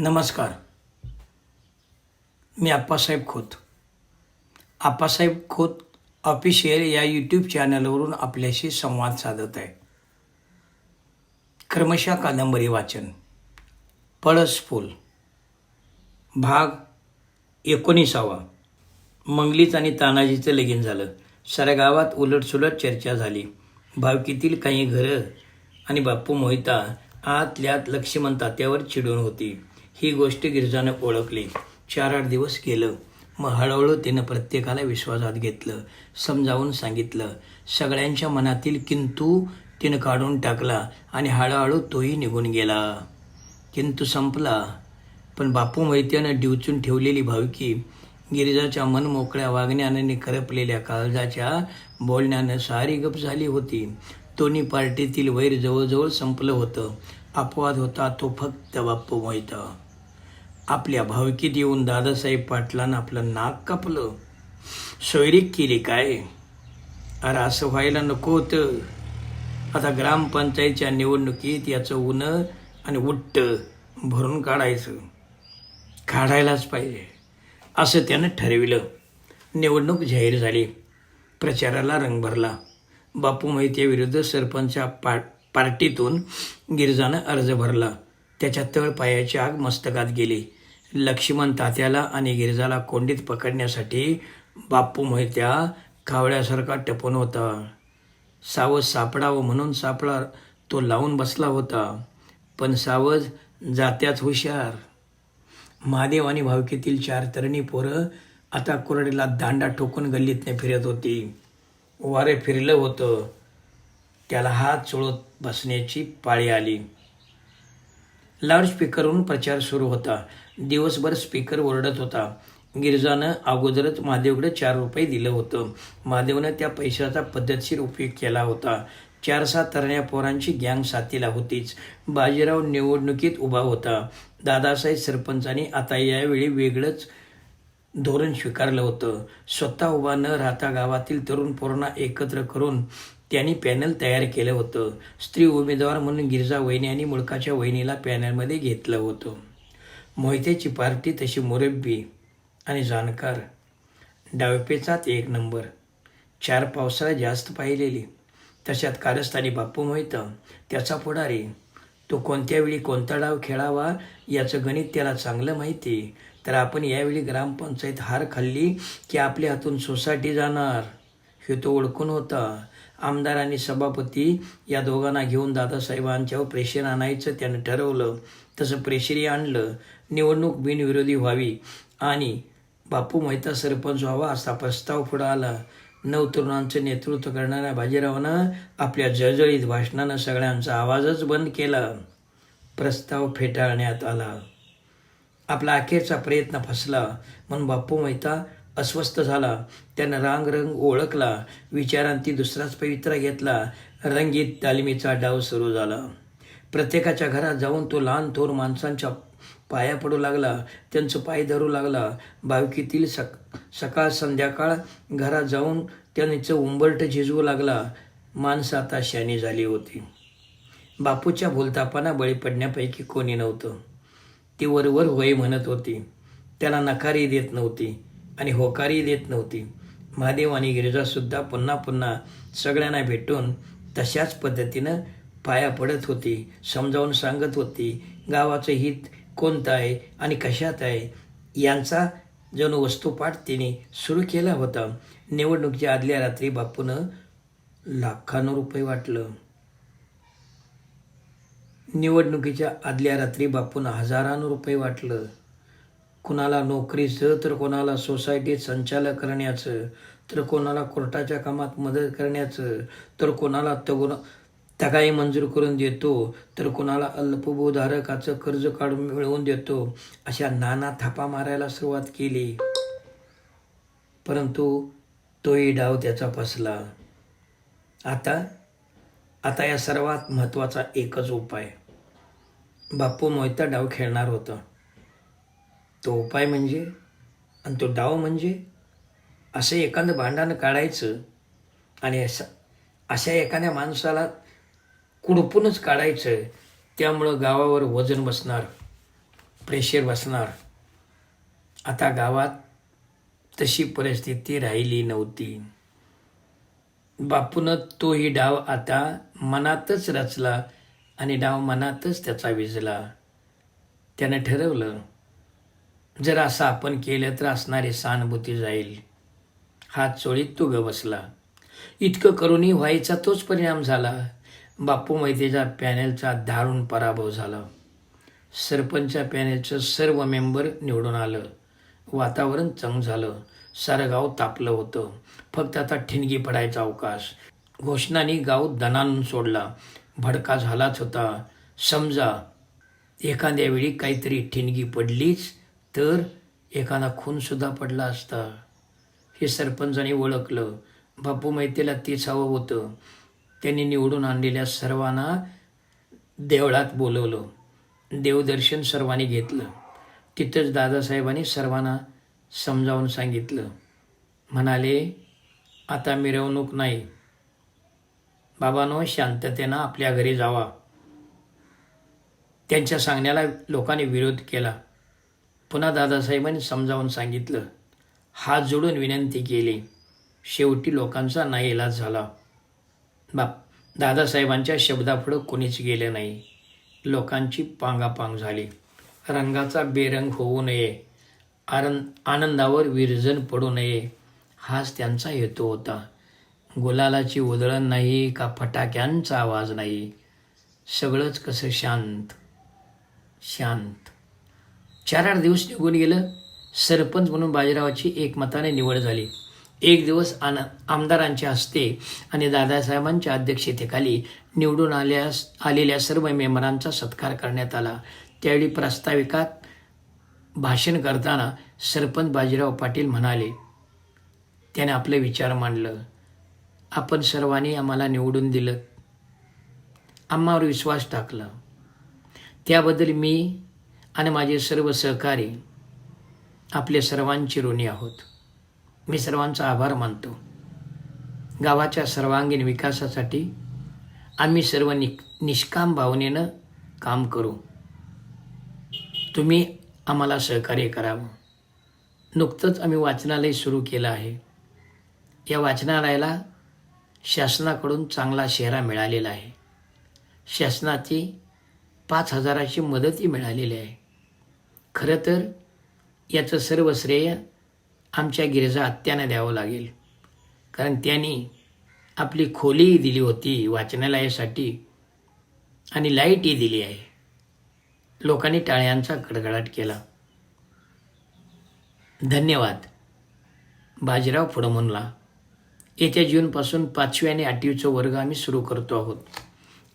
नमस्कार. मी आप्पासाहेब खोत. आप्पासाहेब खोत ऑफिशियल या यूट्यूब चॅनलवरून आपल्याशी संवाद साधत आहे. क्रमशः कादंबरी वाचन. पळस फूल. भाग एकोणीसावा. मंगलीच आणि तानाजीचं लगीन झालं. साऱ्या गावात उलटसुलट चर्चा झाली. भावकीतील काही घरं आणि बाप्पू मोहिता आतल्यात लक्ष्मण तात्यावर चिडून होती. ही गोष्ट गिरजानं ओळखली. चार आठ दिवस गेलं. मग हळूहळू तिनं प्रत्येकाला विश्वासात घेतलं समजावून सांगितलं. सगळ्यांच्या मनातील किंतू तिनं काढून टाकला आणि हळूहळू तोही निघून गेला. किंतू संपला. पण बापू मैत्यानं डिवचून ठेवलेली भावकी गिरिजाच्या मनमोकळ्या वागण्यानं करपलेल्या काळजाच्या बोलण्यानं सारी गप झाली होती. दोन्ही पार्टीतील वैर जवळजवळ संपलं होतं. अपवाद होता तो फक्त बाप्पू मोहिता. आपल्या भावकीत येऊन दादासाहेब पाटलानं आपलं नाक कापलं. सोयरीक केली काय? अरे असं व्हायला नको होतं. आता ग्रामपंचायतच्या निवडणुकीत याचं ऊन आणि उट्ट भरून काढायचं. काढायलाच पाहिजे. असं त्यानं ठरविलं. निवडणूक जाहीर झाली. प्रचाराला रंग भरला. बापू मोहित्याविरुद्ध सरपंच पा पार्टीतून गिरजानं अर्ज भरला. त्याच्या तळपायाची आग मस्तकात गेली. लक्ष्मण तात्याला आणि गिरजाला कोंडीत पकडण्यासाठी बापू मोहित्या कावळ्यासारखा टपून होता. सावज सापडावं म्हणून सापळा तो लावून बसला होता. पण सावज जात्याच हुशार. महादेव आणि भावकीतील चार तरुणी पोरं आता कुरडीला दांडा ठोकून गल्लीतने फिरत होती. वारे फिरलं होतं. त्याला हात चोळत बसण्याची पाळी आली. लाऊडस्पीकरवरून प्रचार सुरू होता. दिवसभर स्पीकर ओरडत होता. गिरजानं अगोदरच महादेवकडे चार रुपये दिलं होतं. महादेवनं त्या पैशाचा पद्धतशीर उपयोग केला होता. चार सात तरण्या पोरांची गँग साथीला होतीच. बाजीराव निवडणुकीत उभा होता. दादासाहेब सरपंचांनी आता यावेळी वेगळंच धोरण स्वीकारलं होतं. स्वतः उभा न राहता गावातील तरुण पोरांना एकत्र करून त्यांनी पॅनल तयार केलं होतं. स्त्री उमेदवार म्हणून गिरजा वहिनी आणि मुळकाच्या वहिनीला पॅनलमध्ये घेतलं होतं. मोहित्याची पार्टी तशी मुरब्बी आणि जाणकार. डावपेचात एक नंबर. चार पावसाळा जास्त पाहिलेली. तशात कारस्थानी बाप्पू मोहित त्याचा पुढारी. तो कोणत्या वेळी कोणता डाव खेळावा याचं गणित त्याला चांगलं माहिती. तर आपण यावेळी ग्रामपंचायत हार खाल्ली की आपल्या हातून सोसायटी जाणार. हे तो ओळखून होता. आमदार आणि सभापती या दोघांना घेऊन दादासाहेबांच्यावर प्रेशर आणायचं त्यानं ठरवलं. तसं प्रेशरी आणलं. निवडणूक बिनविरोधी व्हावी आणि बापू मेहता सरपंच व्हावा असा प्रस्ताव पुढं आला. नऊ तरुणांचं नेतृत्व करणाऱ्या बाजीरावानं आपल्या जळजळीत भाषणानं सगळ्यांचा आवाजच बंद केला. प्रस्ताव फेटाळण्यात आला. आपला अखेरचा प्रयत्न फसला. म्हणून बापू मेहता अस्वस्थ झाला. त्यानं रांगरंग ओळखला. विचारांती दुसराच पवित्रा घेतला. रंगीत तालिमीचा डाव सुरू झाला. प्रत्येकाच्या घरात जाऊन तो लहान थोर माणसांच्या पाया पडू लागला. त्यांचं पाय धरू लागला. बावकीतील सक सकाळ संध्याकाळ घरात जाऊन त्यांचं उंबरट झिजवू लागला. माणसं आता शानी झाली होती. बापूच्या भूलतापांना बळी पडण्यापैकी कोणी नव्हतं. ती वरवर होय म्हणत होती. त्याला नकारी देत नव्हती. आणि होकारही देत नव्हती. महादेव आणि गिरिजासुद्धा पुन्हा पुन्हा सगळ्यांना भेटून तशाच पद्धतीनं पाया पडत होती समजावून सांगत होती गावाचं हित कोणतं आहे आणि कशात आहे यांचा जणू वस्तुपाठ तिने सुरू केला होता. निवडणुकीच्या आदल्या रात्री बापूनं लाखानं रुपये वाटलं. निवडणुकीच्या आदल्या रात्री बापून हजारानं रुपये वाटलं. कुणाला नोकरीचं तर कोणाला सोसायटीत संचालक करण्याचं तर कोणाला कोर्टाच्या कामात मदत करण्याचं तर कोणाला तगुण तगाई मंजूर करून देतो तर कोणाला अल्पभूधारकाचं कर्ज काढून मिळवून देतो अशा नाना थापा मारायला सुरुवात केली. परंतु तोही डाव त्याचा फसला. आता आता या सर्वात महत्त्वाचा एकच उपाय. बापू मोहिता डाव खेळणार होता. तो उपाय म्हणजे आणि तो डाव म्हणजे असं एखादं भांडण काढायचं आणि असं अशा एखाद्या माणसाला कुडपूनच काढायचं त्यामुळं गावावर वजन बसणार प्रेशर बसणार. आता गावात तशी परिस्थिती राहिली नव्हती. बापून तोही डाव आता मनातच रचला आणि डाव मनातच त्याचा विजला. त्यानं ठरवलं जर असं आपण केलं तर असणारी सहानुभूती जाईल. हात चोळीत तू बसला. इतकं करूनही व्हायचा तोच परिणाम झाला. बापू मैतेच्या पॅनेलचा दारुण पराभव झाला. सरपंच पॅनेलचं सर्व मेंबर निवडून आलं. वातावरण चंग झालं. सारं गाव तापलं होतं. फक्त आता ठिणगी पडायचा अवकाश. घोषणाने गाव दणानून सोडला. भडका झालाच होता. समजा एखाद्या वेळी काहीतरी ठिणगी पडलीच तर एखादा खूनसुद्धा पडला असता. हे सरपंचाने ओळखलं. बापू मैतेला तेच हवं होतं. त्यांनी निवडून आणलेल्या सर्वांना देवळात बोलवलं. देवदर्शन सर्वांनी घेतलं. तिथंच दादासाहेबांनी सर्वांना समजावून सांगितलं. म्हणाले आता मिरवणूक नाही. बाबांनो शांततेनं आपल्या घरी जावा. त्यांच्या सांगण्याला लोकांनी विरोध केला. पुन्हा दादासाहेबांनी समजावून सांगितलं हात जोडून विनंती केली. शेवटी लोकांचा नाईलाज झाला. बाप दादासाहेबांच्या शब्दापुढं कोणीच गेले नाही. लोकांची पांगापांग झाली. रंगाचा बेरंग होऊ नये. आरं आनंदावर विरजन पडू नये. हाच त्यांचा हेतू होता. गुलालाची उधळण नाही का फटाक्यांचा आवाज नाही? सगळंच कसं शांत शांत चार आठ दिवस निघून गेलं सरपंच म्हणून बाजीरावाची एकमताने निवड झाली. एक दिवस आन आमदारांच्या हस्ते आणि दादासाहेबांच्या अध्यक्षतेखाली निवडून आल्यास आलेल्या सर्व मेंबरांचा सत्कार करण्यात आला. त्यावेळी प्रास्ताविकात भाषण करताना सरपंच बाजीराव पाटील म्हणाले त्याने आपले विचार मांडलं. आपण सर्वांनी आम्हाला निवडून दिलं. आम्हावर विश्वास टाकला. त्याबद्दल मी आणि माझे सर्व सहकारी आपले सर्वांची ऋणी आहोत. मी सर्वांचा आभार मानतो. गावाच्या सर्वांगीण विकासासाठी आम्ही सर्व नि निष्काम भावनेनं काम करू. तुम्ही आम्हाला सहकार्य करावं. नुकतंच आम्ही वाचनालय सुरू केलं आहे. या वाचनालयाला शासनाकडून चांगला शेहरा मिळालेला आहे. शासनाची पाच हजाराची मदतही मिळालेली आहे. खरं तर याचं सर्व श्रेय आमच्या गिरजा आत्यानं द्यावं लागेल. कारण त्यांनी आपली खोलीही दिली होती वाचनालयासाठी आणि लाईटही दिली आहे. लोकांनी टाळ्यांचा कडकडाट केला. धन्यवाद. बाजीराव पुढं म्हणला येत्या जूनपासून पाचवी आणि आठवीचं वर्ग आम्ही सुरू करतो आहोत.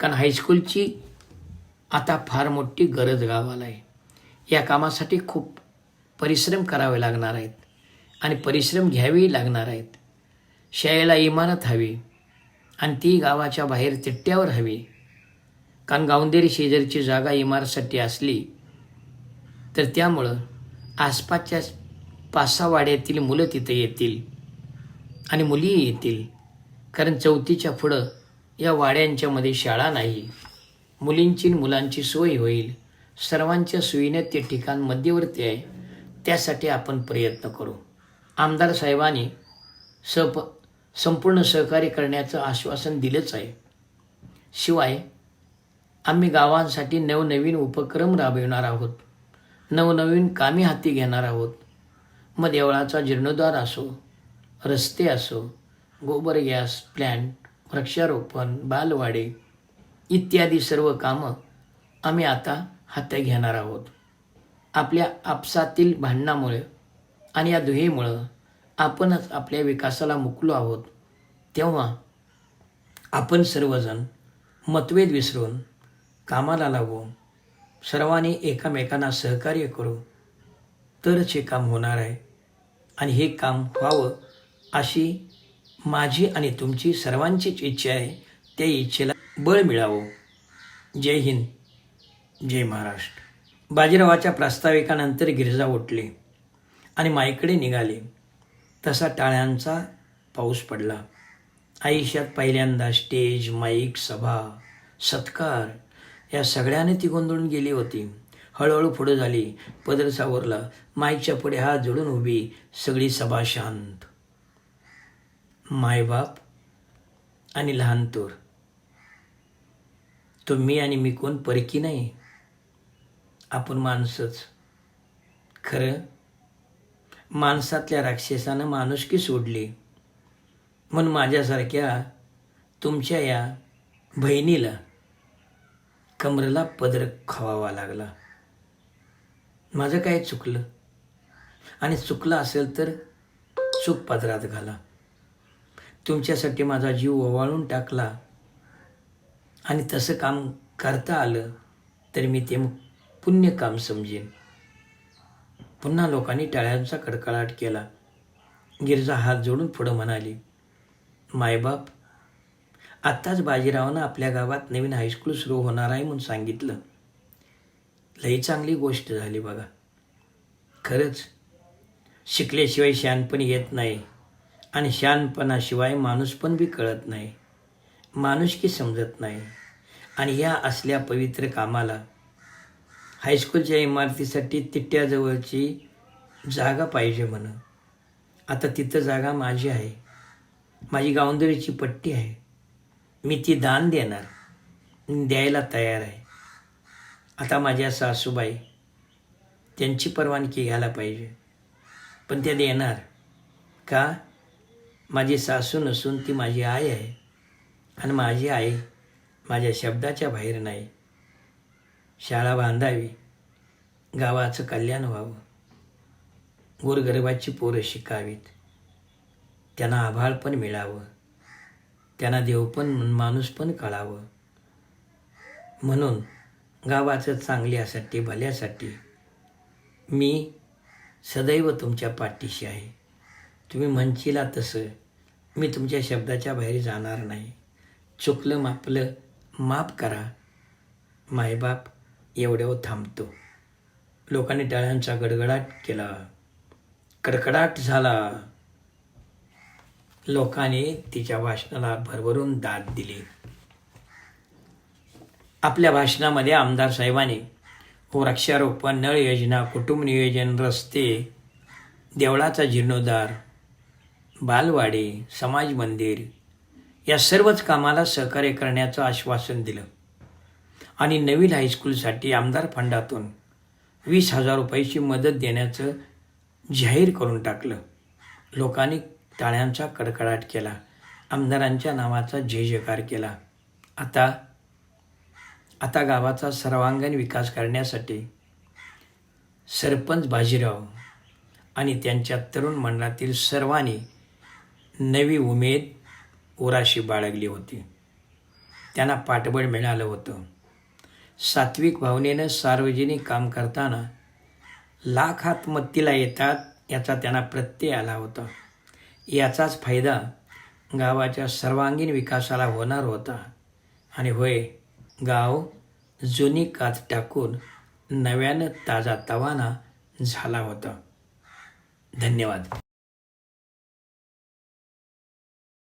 कारण हायस्कूलची आता फार मोठी गरज गावाला आहे. या कामासाठी खूप परिश्रम करावे लागणार आहेत आणि परिश्रम घ्यावेही लागणार आहेत. शाळेला इमारत हवी आणि ती गावाच्या बाहेर तिट्ट्यावर हवी. कारण गावंदेरी शेजारची जागा इमारतसाठी असली तर त्यामुळं आसपासच्या पाच सहा वाड्यातील मुलं तिथं येतील आणि मुलीही येतील. कारण चौथीच्या पुढं या वाड्यांच्यामध्ये शाळा नाही. मुलींची मुलांची सोय होईल. सर्वांच्या सोयीने ते ठिकाण मध्यवर्ती आहे त्यासाठी आपण प्रयत्न करू. आमदार साहेबांनी सप संपूर्ण सहकार्य करण्याचं आश्वासन दिलंच आहे. शिवाय आम्ही गावांसाठी नवनवीन उपक्रम राबविणार आहोत. नवनवीन कामे हाती घेणार आहोत. मग देवळाचा जीर्णोद्धार असो रस्ते असो गोबर गॅस प्लॅन्ट वृक्षारोपण बालवाडे इत्यादी सर्व कामं आम्ही आता हत्या घेणार आहोत. आपल्या आपसातील भांडणामुळे आणि या दुहेमुळं आपणच आपल्या विकासाला मुकलो आहोत. तेव्हा आपण सर्वजण मतभेद विसरून कामाला लागू. सर्वांनी एकामेकांना सहकार्य करू. तरच हे काम होणार आहे. आणि हे काम व्हावं अशी माझी आणि तुमची सर्वांचीच इच्छा आहे. त्या इच्छेला बळ मिळावं. जय हिंद. जय महाराष्ट्र. बाजीरावाच्या प्रास्ताविकानंतर गिरजा उठली आणि माईकडे निघाले. तसा टाळ्यांचा पाऊस पडला. आयुष्यात पहिल्यांदा स्टेज माईक सभा सत्कार या सगळ्याने ती गोंधळून गेली होती. हळूहळू पुढे झाली. पदर सावरला. माईकच्या पुढे हात जोडून उभी. सगळी सभा शांत. मायबाप आणि लहान तोर. तुम्ही आणि मी कोण? परकी नाही. आपण माणसंच. खरं? माणसातल्या राक्षसानं माणुसकी सोडली. म्हणून माझ्यासारख्या तुमच्या या बहिणीला कमरेला पदर खावावा लागला. माझं काय चुकलं? आणि चुकलं असेल तर चूक पदरात घाला. तुमच्यासाठी माझा जीव ओवाळून टाकला. आणि तसं काम करता आलं तर मी ते पुण्य काम समजेन. पुन्हा लोकांनी टाळ्यांचा कडकडाट केला. गिरजा हात जोडून पुढं म्हणाली मायबाप आत्ताच बाजीरावानं आपल्या गावात नवीन हायस्कूल सुरू होणार आहे म्हणून सांगितलं. लई चांगली गोष्ट झाली बघा. खरंच शिकल्याशिवाय शहाणपण येत नाही आणि शहाणपणाशिवाय माणूस पण बी कळत नाही. माणुसकी समजत नाही. आणि या असल्या पवित्र कामाला हायस्कूलच्या इमारतीसाठी तिट्ट्याजवळची जागा पाहिजे म्हण. आता तिथं जागा माझी आहे. माझी गावंदरीची पट्टी आहे. मी ती दान देणार. द्यायला तयार आहे. आता माझ्या सासूबाई त्यांची परवानगी घ्यायला पाहिजे. पण त्या देणार. का? माझी सासू नसून ती माझी आई आहे. आणि माझी आई माझ्या शब्दाच्या बाहेर नाही. शाळा बांधावी गावाचं कल्याण व्हावं गोरगरिबाची पोरं शिकावीत त्यांना आभाळ पण मिळावं त्यांना देव पण माणूस पण कळावं. म्हणून गावाचं चांगल्यासाठी भल्यासाठी मी सदैव तुमच्या पाठीशी आहे. तुम्ही म्हणशीला तसं मी तुमच्या शब्दाच्या बाहेर जाणार नाही. चुकलं मापलं माफ करा. मायबाप एवढ्यावर थांबतो. लोकांनी टाळ्यांचा गडगडाट केला. कडकडाट झाला. लोकांनी तिच्या भाषणाला भरभरून दाद दिली. आपल्या भाषणामध्ये आमदार साहेबांनी वृक्षारोपण नळ योजना कुटुंब नियोजन रस्ते देवळाचा जीर्णोद्धार बालवाडी समाज मंदिर या सर्वच कामाला सहकार्य करण्याचं आश्वासन दिलं. आणि नवीन हायस्कूलसाठी आमदार फंडातून वीस हजार रुपयाची मदत देण्याचं जाहीर करून टाकलं. लोकांनी टाळ्यांचा कडकडाट केला. आमदारांच्या नावाचा जय केला. आता आता गावाचा सर्वांगीण विकास करण्यासाठी सरपंच बाजीराव आणि त्यांच्या तरुण मंडळातील सर्वांनी नवी उमेद उराशी बाळगली होती. त्यांना पाठबळ मिळालं होतं. सात्विक भावनेनं सार्वजनिक काम करताना लाख हात येतात याचा त्यांना प्रत्यय आला होता. याचाच फायदा गावाच्या सर्वांगीण विकासाला होणार होता. आणि होय गाव जुनी कात टाकून नव्यानं ताजा तवाना झाला होता. धन्यवाद.